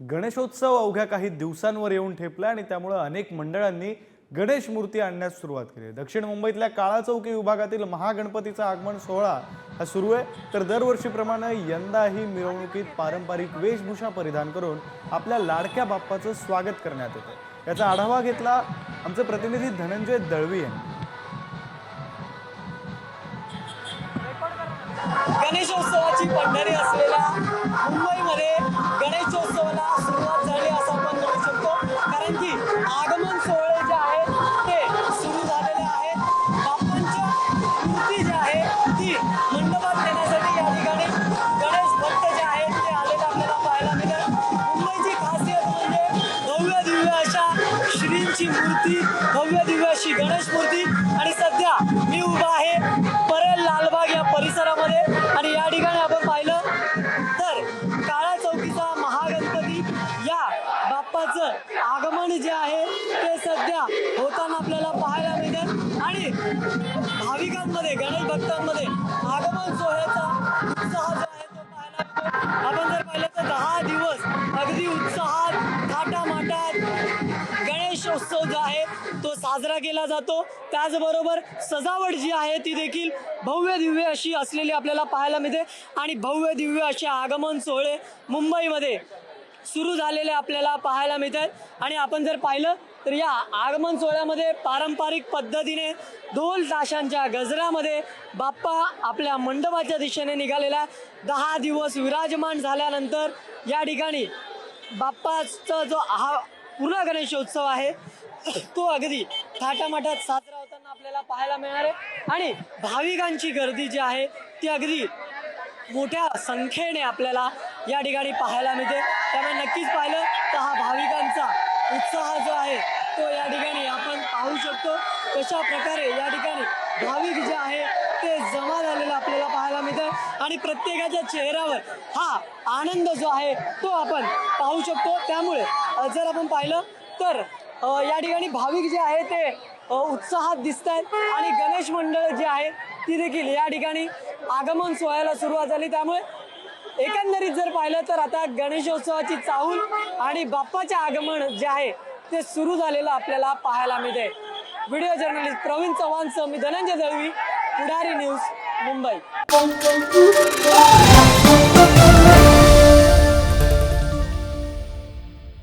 गणेशोत्सव अवघ्या काही दिवसांवर येऊन ठेपला आणि त्यामुळं अनेक मंडळांनी गणेश मूर्ती आणण्यास सुरुवात केली दक्षिण मुंबईतल्या काळा चौकी विभागातील महागणपतीचा आगमन सोहळा हा सुरू आहे. तर दरवर्षीप्रमाणे यंदाही मिरवणुकीत पारंपरिक वेशभूषा परिधान करून आपल्या लाडक्या बाप्पाचं स्वागत करण्यात येतं याचा आढावा घेतला आमचे प्रतिनिधी धनंजय दळवी यांनी. गणेशोत्सवाची पंढरी असलेली श्रींची मूर्ती भव्य दिव्य अशी गणेश मूर्ती. आणि सध्या मी उभा आहे परेल लालबाग या परिसरामध्ये. आणि या ठिकाणी आपण पाहिलं तर काळा चौकीचा महागणपती या बाप्पाचं आगमन जे आहे ते सध्या होताना आपल्याला पाहायला मिळते आणि भाविकांमध्ये गणेश भक्तांमध्ये गणेशोत्सव जो आहे तो साजरा केला जातो. त्याचबरोबर सजावट जी आहे ती देखील भव्य दिव्य अशी असलेली आपल्याला पाहायला मिळते. आणि भव्य दिव्य असे आगमन सोहळे मुंबईमध्ये सुरू झालेले आपल्याला पाहायला मिळतात. आणि आपण जर पाहिलं तर या आगमन सोहळ्यामध्ये पारंपरिक पद्धतीने ढोल ताशांच्या गजरामध्ये बाप्पा आपल्या मंडपाच्या दिशेने निघालेला दहा दिवस विराजमान झाल्यानंतर या ठिकाणी बाप्पाचा जो हा पूर्ण गणेशोत्सव आहे. तो अगदी थाटामाटात साजरा होताना आपल्याला पाहायला मिळणार आहे. आणि भाविकांची गर्दी जी आहे ती अगदी मोठ्या संख्येने आपल्याला या ठिकाणी पाहायला मिळते. त्यामुळे नक्कीच पाहिलं तर हा भाविकांचा उत्साह जो आहे तो या ठिकाणी आपण पाहू शकतो. कशा प्रकारे या ठिकाणी भाविक जे आहे ते जमा झालेलं आपल्याला पाहायला आणि प्रत्येकाच्या चेहऱ्यावर हा आनंद जो आहे तो आपण पाहू शकतो. त्यामुळे जर आपण पाहिलं तर या ठिकाणी भाविक जे आहे ते उत्साहात दिसत आहेत आणि गणेश मंडळ जे आहे ती देखील या ठिकाणी आगमन सोहळ्याला सुरुवात झाली. त्यामुळे एकंदरीत जर पाहिलं तर आता गणेशोत्सवाची चाहूल आणि बाप्पाचे आगमन जे आहे ते सुरू झालेलं आपल्याला पाहायला मिळते व्हिडिओ जर्नलिस्ट प्रवीण चव्हाणसह मी धनंजय दळवी पुढारी न्यूज. मुंबई